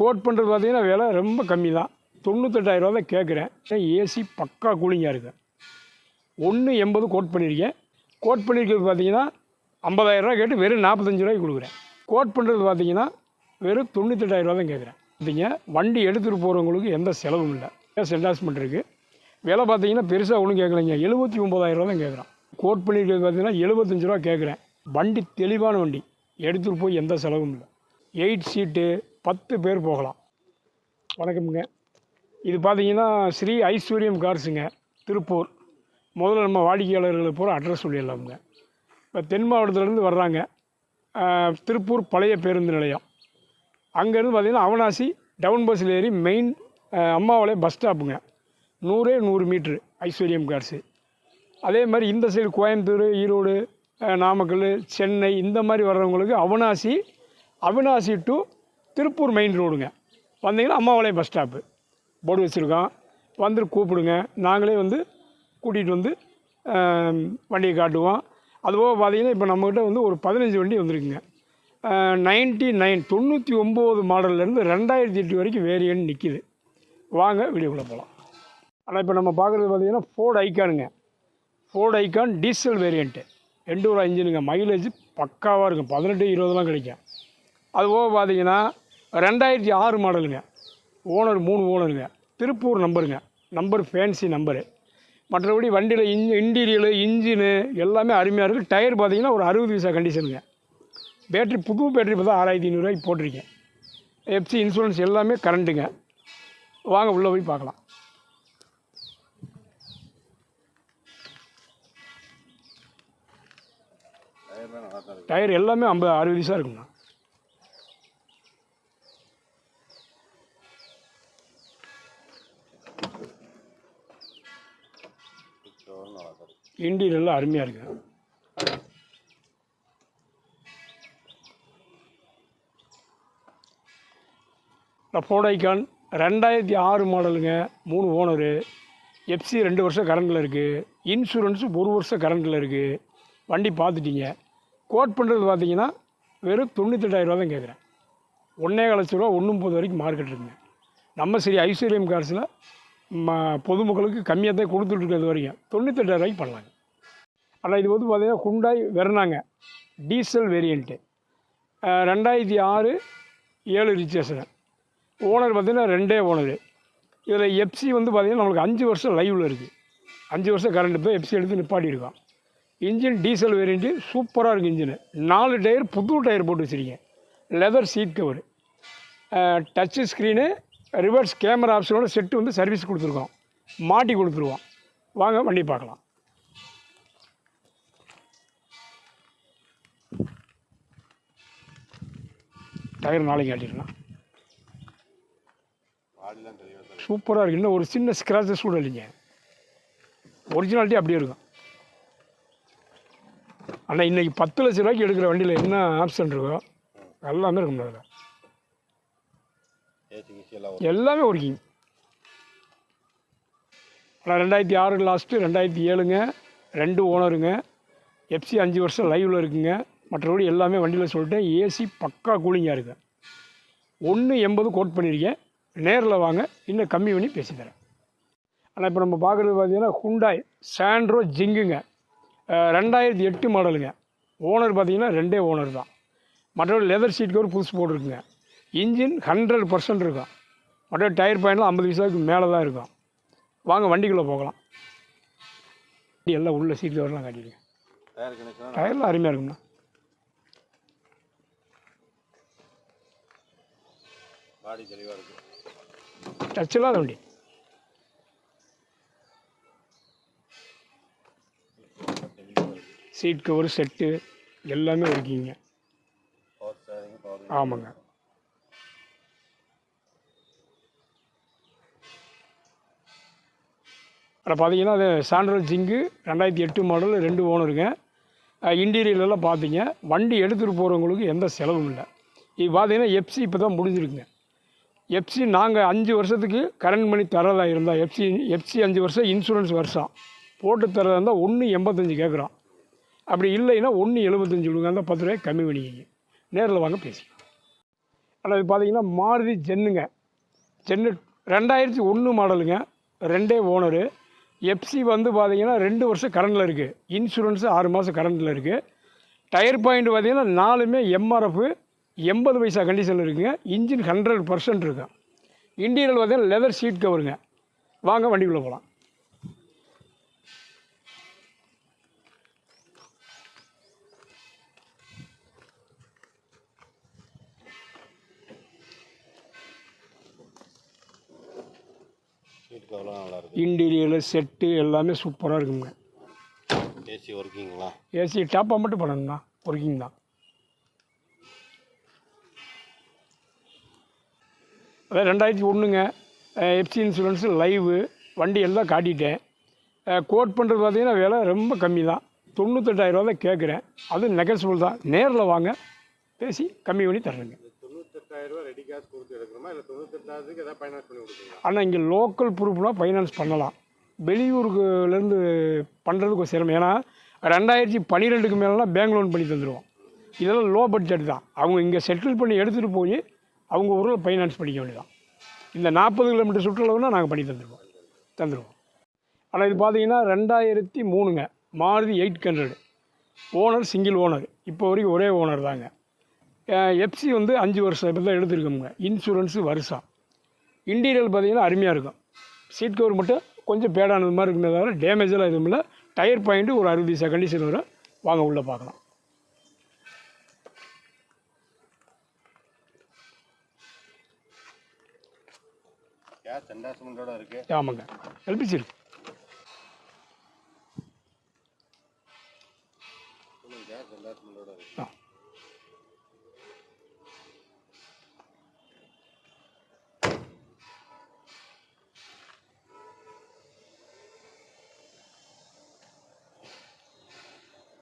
Code பண்ணுறது பார்த்தீங்கன்னா விலை ரொம்ப கம்மி தான் தொண்ணூத்தெட்டாயிரரூவா தான் கேட்குறேன் ஏசி பக்கா கூலிங்காக இருக்கு? ஒன்று எண்பது கோட் பண்ணியிருக்கேன் கோட் பண்ணியிருக்கிறது பார்த்தீங்கன்னா ஐம்பதாயிரரூவா கேட்டு வெறும் நாற்பத்தஞ்சு ரூபாய்க்கு கொடுக்குறேன். கோட் பண்ணுறது பார்த்தீங்கன்னா வெறும் தொண்ணூத்தெட்டாயிரரூவா தான் கேட்குறேன் பார்த்தீங்க வண்டி எடுத்துகிட்டு போகிறவங்களுக்கு எந்த செலவும் இல்லை. சென்டாஸ்மெண்ட் இருக்குது விலை பார்த்தீங்கன்னா பெருசாக ஒன்றும் கேட்கலைங்க எழுபத்தி ஒம்பதாயிரரூவா தான் கேட்குறான் கோட் பண்ணியிருக்கிறது பார்த்தீங்கன்னா எழுபத்தஞ்சு ரூபா கேட்குறேன் வண்டி தெளிவான வண்டி. எடுத்துகிட்டு போய் எந்த செலவும் இல்லை. எயிட் சீட்டு பத்து பேர் போகலாம். வணக்கமுங்க. இது பார்த்தீங்கன்னா ஸ்ரீ ஐஸ்வர்யம் கார்ஸுங்க திருப்பூர். முதல்ல நம்ம வாடிக்கையாளர்களை பூரா அட்ரஸ் சொல்லிடலாமுங்க. இப்போ தென் மாவட்டத்துலேருந்து வர்றாங்க. திருப்பூர் பழைய பேருந்து நிலையம். அங்கேருந்து பார்த்திங்கன்னா அவனாசி டவுன் பஸ்ஸில் ஏறி மெயின் அம்மாவாளையம் பஸ் ஸ்டாப்புங்க நூறே நூறு மீட்ரு ஐஸ்வர்யம் கார்ஸு. அதே மாதிரி இந்த சைடு கோயம்புத்தூர் ஈரோடு நாமக்கல் சென்னை இந்த மாதிரி வர்றவங்களுக்கு அவனாசி அவினாசி டு திருப்பூர் மெயின் ரோடுங்க. வந்தீங்கன்னா அம்மாவாளையம் பஸ் ஸ்டாப்பு போர்டு வச்சுருக்கோம் வந்து கூப்பிடுங்க. நாங்களே வந்து கூட்டிகிட்டு வந்து வண்டியை காட்டுவோம். அதுபோக பார்த்தீங்கன்னா இப்போ நம்மக்கிட்ட வந்து ஒரு பதினஞ்சு வண்டி வந்திருக்குங்க. நைன்ட்டி நைன் தொண்ணூற்றி ஒம்பது மாடல்லேருந்து ரெண்டாயிரத்தி எட்டு வரைக்கும் வேரியன்ட் நிற்கிது வாங்க வீடியோக்குள்ளே போகலாம் ஆனால் இப்போ நம்ம பார்க்குறது பார்த்திங்கன்னா Ford ஐக்கானுங்க Ford Icon diesel variant Endura இன்ஜினுங்க mileage பக்காவாக இருக்கும். பதினெட்டு இருபதுலாம் கிடைக்கும். அதுபோக பார்த்தீங்கன்னா ரெண்டாயிரத்தி ஆறு மாடலுங்க. ஓனர் மூணு ஓனருங்க. திருப்பூர் நம்பருங்க. நம்பர் ஃபேன்சி நம்பரு மற்றபடி வண்டியில் இன் இன்டீரியலு இன்ஜினு எல்லாமே அருமையாக இருக்குது டயர் பார்த்தீங்கன்னா ஒரு அறுபது விசா கண்டிஷனுங்க பேட்ரி புது பேட்ரி இப்போ தான் ஆறாயிரத்தி ஐநூறுரூவாய்க்கு போட்டிருக்கேன். எஃப்சி இன்சூரன்ஸ் எல்லாமே கரண்ட்டுங்க வாங்க உள்ளே போய் பார்க்கலாம். டயர் எல்லாமே ஐம்பது அறுபது விசா இருக்குங்கண்ணா இன்டீரியர் எல்லாம் அருமையாக இருக்குங்க ஃபோடைக்கான் ரெண்டாயிரத்தி ஆறு மாடலுங்க மூணு ஓனரு. எஃப்சி ரெண்டு வருஷம் கரண்டில் இருக்குது இன்சூரன்ஸு ஒரு வருஷம் கரண்டில் இருக்குது வண்டி பார்த்துட்டீங்க கோட் பண்ணுறது பார்த்தீங்கன்னா வெறும் தொண்ணூத்தெட்டாயிரரூவா தான் கேட்குறேன் ஒன்றே லட்ச ரூபா ஒன்றும் போது வரைக்கும் மார்க்கெட் இருக்குங்க. நம்ம சரி ஐஸ்வர்யம் கார்ஸில் பொதுமக்களுக்கு கம்மியாக தான் கொடுத்துட்ருக்கிறது வரைக்கும். தொண்ணூத்தெட்டாயிரரூவாய்க்கு பண்ணலாங்க. ஆனால் இது வந்து பார்த்திங்கன்னா குண்டாய் வெர்னாங்க டீசல் வேரியண்ட்டு ரெண்டாயிரத்தி ஆறு ஏழு ரிஜிஸ்ட்ரேஷனு ஓனர் பார்த்திங்கன்னா ரெண்டே ஓனரு இதில் எஃப்சி வந்து பார்த்திங்கன்னா நம்மளுக்கு அஞ்சு வருஷம் லைவில் இருக்குது அஞ்சு வருஷம் கரண்ட் போய் எஃப்சி எடுத்து நிப்பாட்டியிருக்கோம் இன்ஜின் டீசல் வேரியண்ட்டு சூப்பராக இருக்குது இன்ஜினு நாலு டயர் புது டயர் போட்டு வச்சுருக்கேன் leather seat cover touch screen reverse camera ஆப்ஷனோட set வந்து சர்வீஸ் கொடுத்துருக்கோம். மாட்டி கொடுத்துருவோம். வாங்க வண்டி பார்க்கலாம். டயர் நாளைக்கு ஆட்டிடலாம். சூப்பராக இருக்குது இன்னும் ஒரு சின்ன ஸ்க்ராச்சஸ் கூட இல்லைங்க ஒரிஜினாலிட்டி அப்படியே இருக்கும். ஆனால் இன்றைக்கி பத்து லட்ச ரூபாய்க்கு எடுக்கிற வண்டியில் என்ன ஆப்ஷன் இருக்கோ எல்லாமே இருக்கும் அதில் எல்லாமே ஒர்க்கிங் ஆனால் ரெண்டாயிரத்தி ஆறு லாஸ்ட்டு ரெண்டாயிரத்தி ஏழுங்க. ரெண்டு ஓனருங்க. எஃப்சி அஞ்சு வருஷம் லைவில் இருக்குங்க. மற்றபடி எல்லாமே வண்டியில் சொல்லிட்டேன். ஏசி பக்கா கூலிங்காக இருக்கு. ஒன்று எண்பது கோட் பண்ணியிருக்கேன் நேரில் வாங்க. இன்னும் கம்மி பண்ணி பேசி தரேன். ஆனால் இப்போ நம்ம பார்க்குறது பார்த்தீங்கன்னா ஹுண்டாய் சாண்ட்ரோ ஜிங்குங்க ரெண்டாயிரத்தி எட்டு மாடலுங்க ஓனர் பார்த்தீங்கன்னா ரெண்டே ஓனர் தான். மற்றபடி லெதர் சீட் ஒரு புதுசு போட்டிருக்குங்க இன்ஜின் ஹண்ட்ரட் பர்சன்ட் இருக்கும். மற்றபடி டயர் பாயிண்ட்லாம் ஐம்பது பைசாவுக்கு மேலே தான் இருக்கும். வாங்க வண்டிக்குள்ளே போகலாம். வண்டி எல்லாம் உள்ள சீட் கவர்லாம் காட்டிடுங்க டயர்லாம் அருமையாக இருக்கும்ண்ணா. பாடி டச் இல்லாத வண்டி. சீட் கவர் செட்டு எல்லாமே இருக்கீங்க ஆமாங்க. அதில் பார்த்தீங்கன்னா அது சாண்ட்ரல் ஜிங்கு ரெண்டாயிரத்தி எட்டு மாடல் ரெண்டு ஓனருங்க இன்டீரியர்லாம் பார்த்தீங்க. வண்டி எடுத்துகிட்டு போகிறவங்களுக்கு எந்த செலவும் இல்லை. இது பார்த்தீங்கன்னா எஃப்சி இப்போ தான் முடிஞ்சிருக்குங்க. எஃப்சி நாங்கள் அஞ்சு வருஷத்துக்கு கரண்ட் பண்ணி தரதா இருந்தால் எஃப்சி எஃப்சி அஞ்சு வருஷம் இன்சூரன்ஸ் வருஷம். போட்டு தரதா இருந்தால் ஒன்று எண்பத்தஞ்சு கேட்குறோம் அப்படி இல்லைன்னா ஒன்று எழுபத்தஞ்சு விடுங்க அந்த பத்து ரூபாய் கம்மி பண்ணிக்கிங்க. நேரில் வாங்க பேசிக்கலாம். ஆனால் இது பார்த்தீங்கன்னா மாருதி ஜென்னுங்க ஜென்னு ரெண்டாயிரத்தி ஒன்று மாடலுங்க ரெண்டே ஓனரு. எஃப்சி வந்து பார்த்தீங்கன்னா ரெண்டு வருஷம் கரண்டில் இருக்குது இன்சூரன்ஸு ஆறு மாதம் கரண்டில் இருக்குது டயர் பாயிண்ட் பார்த்தீங்கன்னா நாலுமே எம்ஆர்எஃப் எண்பது பைசா கண்டிஷனில் இருக்குங்க. இன்ஜின் ஹண்ட்ரட் பர்சன்ட் இருக்கும் இன்டீரியல் பார்த்தீங்கன்னா லெதர் சீட் கவருங்க வாங்க வண்டிக்குள்ளே போகலாம் இன்டீரியல் செட்டு எல்லாமே சூப்பராக இருக்குங்க. ஏசி ஒர்க்கிங்களா ஏசி டாப்பாக மட்டும் பண்ணணும்ண்ணா. ஒர்க்கிங் தான். அதான் ரெண்டாயிரத்தி ஒன்றுங்க எஃப்சி இன்சூரன்ஸு லைவு வண்டி எல்லாம் காட்டிட்டேன். கோட் பண்ணுறது பார்த்தீங்கன்னா விலை ரொம்ப கம்மி தான். தொண்ணூத்தெட்டாயிரரூவா தான் கேட்குறேன் அது நெகசிபிள் தான். நேரில் வாங்க. பேசி கம்மி பண்ணி தர்றேங்க தொண்ணூத்தெட்டாயிரம் ரெடி கொடுத்து எடுக்கணுமா? இல்லை தொண்ணூத்தெட்டாயிரத்துக்கு ஏதாவது ஃபைனான்ஸ் பண்ணி கொடுக்குறீங்களா ஆனால் இங்கே லோக்கல் ப்ரூஃப்னால் ஃபைனான்ஸ் பண்ணலாம். வெளியூருக்குலேருந்து பண்ணுறதுக்கு ஒரு சிரமம். ஏன்னா ரெண்டாயிரத்தி பன்னிரெண்டுக்கு மேலாம் பேங்க் லோன் பண்ணி தந்துடுவோம் இதெல்லாம் லோ பட்ஜெட் தான். அவங்க இங்கே செட்டில் பண்ணி எடுத்துகிட்டு போய் அவங்க ஊரில் ஃபைனான்ஸ் பண்ணிக்க வேண்டியதான் இந்த நாற்பது கிலோமீட்டர் சுற்றுலாவுனா நாங்கள் பண்ணி தந்துடுவோம் தந்துடுவோம் ஆனால் இது பார்த்தீங்கன்னா ரெண்டாயிரத்தி மூணுங்க. Maruti eight hundred. Owner single owner இப்போ வரைக்கும் ஒரே ஓனர் தாங்க. எஃப்சி வந்து அஞ்சு வருஷம் இப்போ தான் எடுத்துருக்கோங்க இன்சூரன்ஸு வருஷம். இன்டீரியல் பார்த்தீங்கன்னா அருமையாக இருக்கும். சீட் கவர் மட்டும் கொஞ்சம் பேடானது மாதிரி இருக்குமே தவிர டேமேஜ் எல்லாம் எதுவும் இல்லை. டயர் பாயிண்ட்டு ஒரு அறுபது பைசா கண்டிஷன் வரும். வாங்க உள்ளே பார்க்கலாம். ஆமாங்க. எல்பிசி இருக்கு.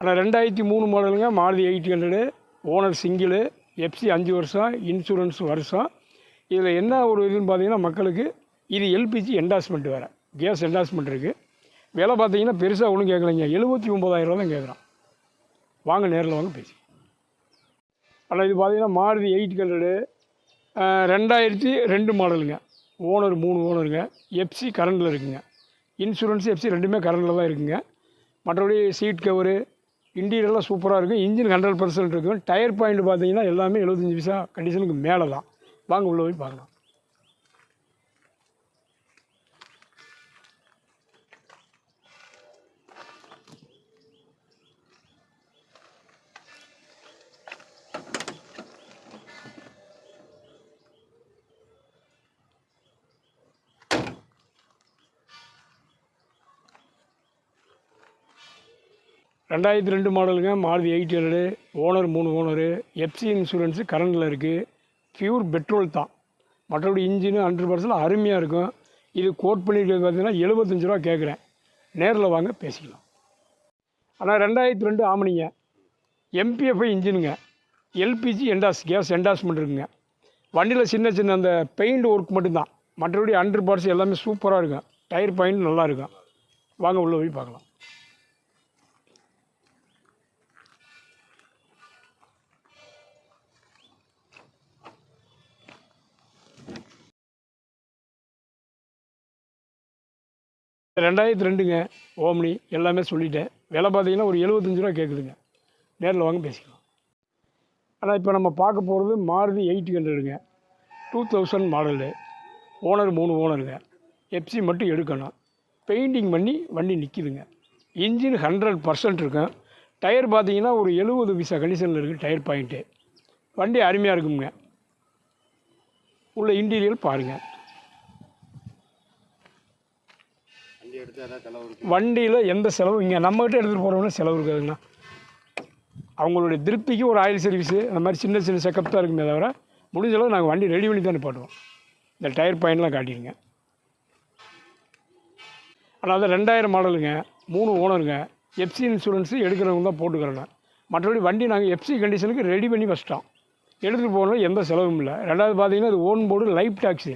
ஆனால் ரெண்டாயிரத்தி மூணு மாடலுங்க Maruti eight hundred owner single FC அஞ்சு வருஷம் இன்சூரன்ஸ் வருஷம். இதில் என்ன ஒரு இதுன்னு பார்த்தீங்கன்னா மக்களுக்கு இது எல்பிஜி என்டாஸ்மெண்ட் வேறு. கேஸ் என்டாஸ்மெண்ட் இருக்குது விலை பார்த்தீங்கன்னா பெருசாக ஒன்றும் கேட்கலைங்க எழுபத்தி ஒம்பதாயிரம் தான் கேட்குறான் வாங்க நேரில் வாங்க பேசி ஆனால் இது பார்த்தீங்கன்னா மாருதி எயிட் ஹண்ட்ரடு ரெண்டாயிரத்தி ரெண்டு மாடலுங்க ஓனர் மூணு ஓனருங்க. எஃப்சி கரண்டில் இருக்குங்க. இன்சூரன்ஸ் எஃப்சி ரெண்டுமே கரண்டில் தான் இருக்குங்க. மற்றபடி சீட் கவரு இன்டீரியர்லாம் சூப்பராக இருக்கும். இன்ஜின் ஹண்ட்ரட் பர்சன்ட் இருக்கும். டயர் பாயிண்ட் பார்த்தீங்கன்னா எல்லாமே எழுபத்தஞ்சி பைசா கண்டிஷனுக்கு மேலே தான் வாங்க உள்ளே போய் பார்க்கலாம். ரெண்டாயிரத்தி ரெண்டு மாடலுங்க. மாருதி எயிட் ஹண்ட்ரடு ஓனர் மூணு ஓனரு எஃப்சி இன்சூரன்ஸு கரண்டில் இருக்குது பியூர் பெட்ரோல் தான். மற்றபடி இன்ஜினு ஹண்ட்ரட் பர்சன்ட் அருமையாக இருக்கும். இது கோட் பண்ணியிருக்கிறது பார்த்தீங்கன்னா எழுபத்தஞ்சு ரூபா கேட்குறேன் நேரில் வாங்க பேசிக்கலாம். ஆனால் ரெண்டாயிரத்தி ரெண்டு ஆமணிங்க. எம்பிஎஃப்ஐ இன்ஜினுங்க எல்பிஜி என்டாஸ் கேஸ் என்டாஸ்மெண்ட் இருக்குங்க. வண்டியில் சின்ன சின்ன அந்த பெயிண்ட் ஒர்க் மட்டும்தான். மற்றபடி ஹண்ட்ரட் பர்சன்ட் எல்லாமே சூப்பராக இருக்கும். டயர் பாயிண்ட் நல்லா இருக்கும். வாங்க உள்ளே போய் பார்க்கலாம். ரெண்டாயிரத்தி ரெண்டுங்க ஓம்னி எல்லாமே சொல்லிட்டேன். விலை பார்த்தீங்கன்னா ஒரு எழுபத்தஞ்சு ரூபா கேட்குதுங்க நேரில் வாங்க பேசிக்கலாம். ஆனால் இப்போ நம்ம பார்க்க போகிறது Maruti eight ஹண்ட்ரடுங்க. Two thousand model. Owner மூணு ஓனருங்க. எஃப்சி மட்டும் எடுக்கணும். பெயிண்டிங் பண்ணி வண்டி நிற்கிதுங்க இன்ஜின் ஹண்ட்ரட் பர்சன்ட் இருக்கும் டயர் பார்த்தீங்கன்னா ஒரு எழுபது விசா கண்டிஷனில் இருக்குது டயர் பாயிண்ட்டு. வண்டி அருமையாக இருக்குங்க. உள்ள இன்டீரியல் பாருங்கள் வண்டி எடுத்து ஏதாவது செலவு இருக்கு வண்டியில் எந்த செலவும் இங்கே நம்மகிட்ட எடுத்துகிட்டு போகிறவங்க செலவு இருக்காதுங்கண்ணா. அவங்களுடைய திருப்திக்கு ஒரு ஆயில் சர்வீஸு அந்த மாதிரி சின்ன சின்ன செக்கப் தான் இருக்குமே தவிர முடிஞ்ச அளவு நாங்கள் வண்டி ரெடி பண்ணி தான் போட்டுவோம் இந்த டயர் பாயிண்ட்லாம் காட்டிடுங்க. ஆனால் அது ரெண்டாயிரம் மாடலுங்க மூணு ஓனருங்க எஃப்சி இன்சூரன்ஸு எடுக்கிறவங்க தான் போட்டுக்கிறேங்க மற்றபடி வண்டி நாங்கள் எஃப்சி கண்டிஷனுக்கு ரெடி பண்ணி வச்சிட்டோம். எடுத்துகிட்டு போகணும் எந்த செலவும் இல்லை. ரெண்டாவது பார்த்தீங்கன்னா அது ஓன் போர்டு லைஃப் டாக்ஸு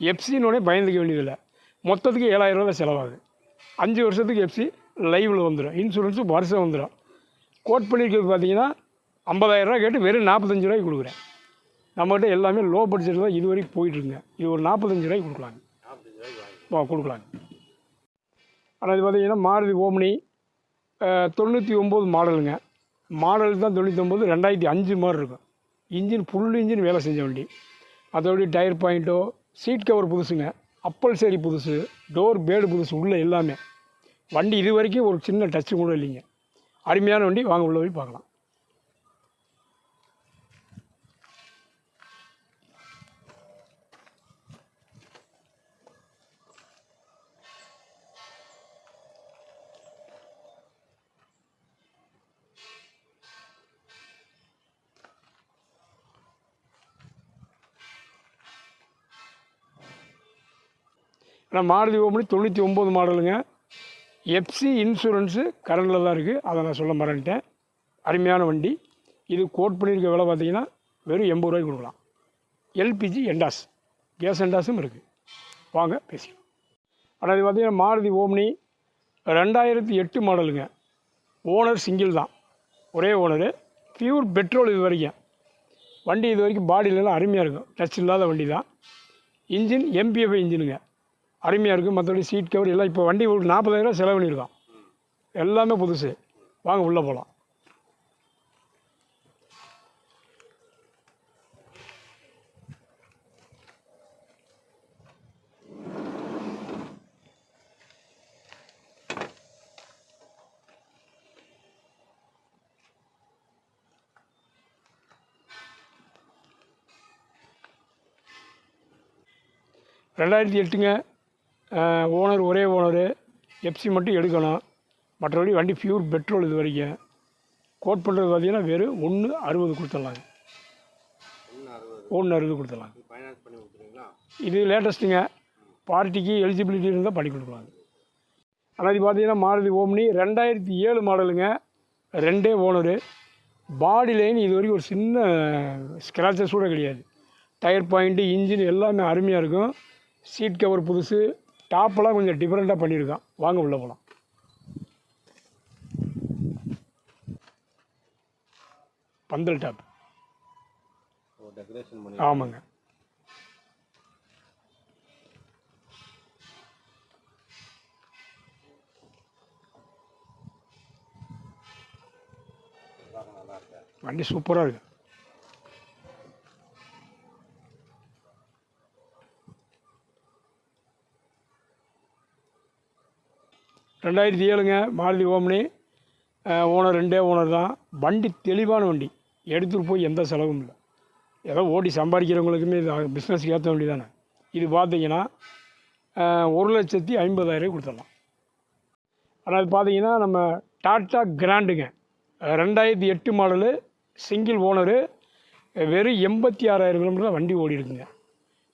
எஃப்சின்னோடனே பயந்துக்க வேண்டியதில்லை. மொத்தத்துக்கு ஏழாயிரம் ரூபா செலவாகுது. அஞ்சு வருஷத்துக்கு எஃப்சி லைவில் வந்துடும் இன்சூரன்ஸு வருஷம் வந்துடும் கோட் பண்ணியிருக்கிறது பார்த்தீங்கன்னா ஐம்பதாயிரரூவா கேட்டு வெறும் நாற்பத்தஞ்சு ரூபாய்க்கு கொடுக்குறேன். நம்மகிட்ட எல்லாமே லோ பட்ஜெட்டில் தான் இது வரைக்கும் போயிட்டுருங்க இது ஒரு நாற்பத்தஞ்சு ரூபாய்க்கு கொடுக்கலாங்க. வா கொடுக்கலாங்க. ஆனால் இது பார்த்தீங்கன்னா மாருதி ஓம்னி தொண்ணூற்றி ஒம்பது மாடலுங்க. மாடல் தான் தொண்ணூற்றி ஒம்பது ரெண்டாயிரத்தி அஞ்சு மாதிரி இருக்கும். இன்ஜின் ஃபுல் இன்ஜின் வேலை செஞ்ச வண்டி. அதோடைய டயர் பாயிண்ட்டோ சீட் கவர் புதுசுங்க. அப்பல் சரி புதுசு டோர் பேடு புதுசு உள்ள எல்லாமே. வண்டி இது வரைக்கும் ஒரு சின்ன டச்சு கூட இல்லைங்க. அருமையான வண்டி வாங்க உள்ள போய் பார்க்கலாம். ஆனால் மாருதி ஓமனி தொண்ணூற்றி ஒம்பது மாடலுங்க. எஃப்சி இன்சூரன்ஸு கரண்டில் தான் இருக்குது அதை நான் சொல்ல மறந்துட்டேன். அருமையான வண்டி. இது கோட் பண்ணியிருக்க விலை பார்த்தீங்கன்னா வெறும் எண்பது ரூபாய்க்கு கொடுக்கலாம். எல்பிஜி எண்டாஸ் கேஸ் எண்டாஸும் இருக்குது வாங்க பேசிக்கலாம். ஆனால் இது பார்த்தீங்கன்னா மாருதி ஓம்னி ரெண்டாயிரத்தி எட்டு மாடலுங்க. ஓனர் சிங்கிள் தான். ஒரே ஓனரு பியூர் பெட்ரோல் இது வரைக்கும். வண்டி இது வரைக்கும் பாடியிலலாம் அருமையாக இருக்கும். டச் இல்லாத வண்டி தான். இன்ஜின் எம்பிஎஃப் இன்ஜினுங்க அருமையாக இருக்குது மற்றபடி சீட் கவர் எல்லாம் இப்போ வண்டி ஒரு நாற்பதாயிரம் செலவு பண்ணியிருக்கோம் எல்லாமே புதுசு. வாங்க உள்ளே போகலாம் ரெண்டாயிரத்தி எட்டுங்க. ஓனர் ஒரே ஓனரு எஃப்சி மட்டும் எடுக்கணும். மற்றபடி வண்டி ப்யூர் பெட்ரோல் இது வரைக்கும். கோட் பண்ணுறது பார்த்தீங்கன்னா வெறும் ஒன்று அறுபது கொடுத்துடலாங்க. ஒன்று அறுபது ஒன்று கொடுத்துடலாங்க. இது லேட்டஸ்ட்டுங்க பார்ட்டிக்கு எலிஜிபிலிட்டி இருந்தால் பண்ணி கொடுக்குறாங்க ஆனால் இது பார்த்தீங்கன்னா மாருதி ஓம்னி ரெண்டாயிரத்தி ஏழு மாடலுங்க ரெண்டே ஓனரு பாடி லைன் இது வரைக்கும் ஒரு சின்ன ஸ்க்ராச்சஸ் கூட கிடையாது. டயர் பாயிண்ட்டு இன்ஜின் எல்லாமே அருமையாக இருக்கும். சீட் கவர் புதுசு. டாப்பெல்லாம் கொஞ்சம் டிஃப்ரெண்ட்டாக பண்ணியிருக்கான். வாங்க உள்ளே போகலாம் பந்தல் டாப் ஆமாங்க. வண்டி சூப்பராக இருக்கு. ரெண்டாயிரத்தி ஏழுங்க மாருதி ஓம்னி ஓனர் ரெண்டே ஓனர் தான். வண்டி தெளிவான வண்டி. எடுத்துகிட்டு போய் எந்த செலவும் இல்லை. ஏதோ ஓடி சம்பாதிக்கிறவங்களுக்குமே இது பிஸ்னஸ்க்கு ஏற்ற வண்டி தானே இது பார்த்தீங்கன்னா ஒரு லட்சத்தி ஐம்பதாயிரம் கொடுத்துடலாம். ஆனால் அது பார்த்தீங்கன்னா நம்ம டாட்டா கிராண்டுங்க. ரெண்டாயிரத்தி எட்டு மாடலு சிங்கிள் ஓனரு வெறும் எண்பத்தி ஆறாயிரம் கிலோமீட்டர் தான் வண்டி ஓடி இருக்குங்க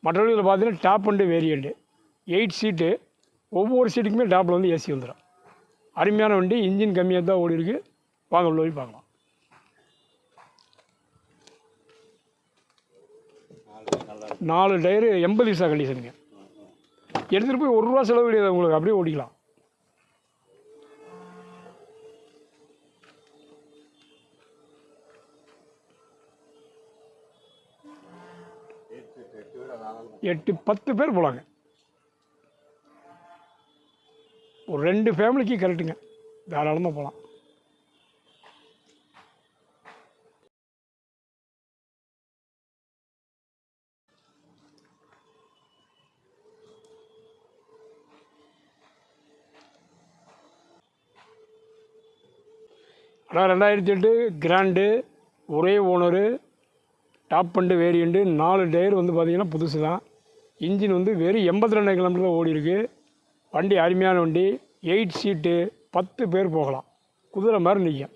மற்றபடி இதில் பார்த்தீங்கன்னா top end variant eight seat ஒவ்வொரு சீட்டுக்குமே டாப்பில் வந்து ஏசி வந்துடும் அருமையான வண்டி இன்ஜின் கம்மியாக தான் ஓடி இருக்குது வாங்க உள்ள போய் பார்க்கலாம். நாலு டயரு எண்பது விசா கண்டிஷனுங்க. எடுத்துகிட்டு போய் ஒரு ரூபா செலவு கிடையாது உங்களுக்கு. அப்படியே ஓடிக்கலாம். எட்டு எட்டு பத்து பேர் போகலாங்க ஒரு ரெண்டு ஃபேமிலிக்கு கரெக்டுங்க தாராளமாக போகலாம் ஆனால் ரெண்டாயிரத்தி எட்டு கிராண்டு ஒரே ஓனரு டாப் பண்டு வேரியண்ட்டு நாலு டயர் வந்து பார்த்திங்கன்னா புதுசு தான் இன்ஜின் வந்து வெறும் எண்பத்தி ரெண்டு கிலோமீட்டர் தான் ஓடி இருக்குது வண்டி அருமையான வண்டி எயிட் சீட்டு பத்து பேர் போகலாம். குதிரை மாதிரி நிற்கும்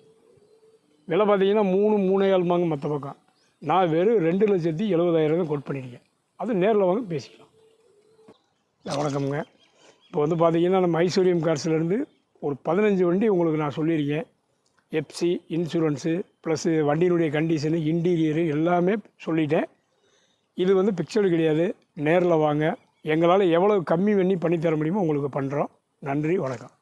விலை பார்த்தீங்கன்னா மூணு மூணே ஏழுமாங்க மற்ற பக்கம். நான் வெறும் ரெண்டு லட்சத்தி எழுபதாயிரம் தான் கொட் பண்ணியிருக்கேன். அது நேரில் வாங்க பேசிக்கலாம். வணக்கம்ங்க. இப்போ வந்து பார்த்தீங்கன்னா நம்ம ஐஸ்வர்யம் கார்ஸ்லேருந்து ஒரு பதினஞ்சு வண்டி உங்களுக்கு நான் சொல்லியிருக்கேன். எஃப்சி இன்சூரன்ஸு ப்ளஸ்ஸு வண்டியினுடைய கண்டிஷனு இன்டீரியரு எல்லாமே சொல்லிட்டேன். இது வந்து பிக்சர் கிடையாது. நேரில் வாங்க. எங்களால் எவ்வளோ கம்மி பண்ணி பண்ணித்தர முடியுமோ உங்களுக்கு பண்ணுறோம். நன்றி வணக்கம்.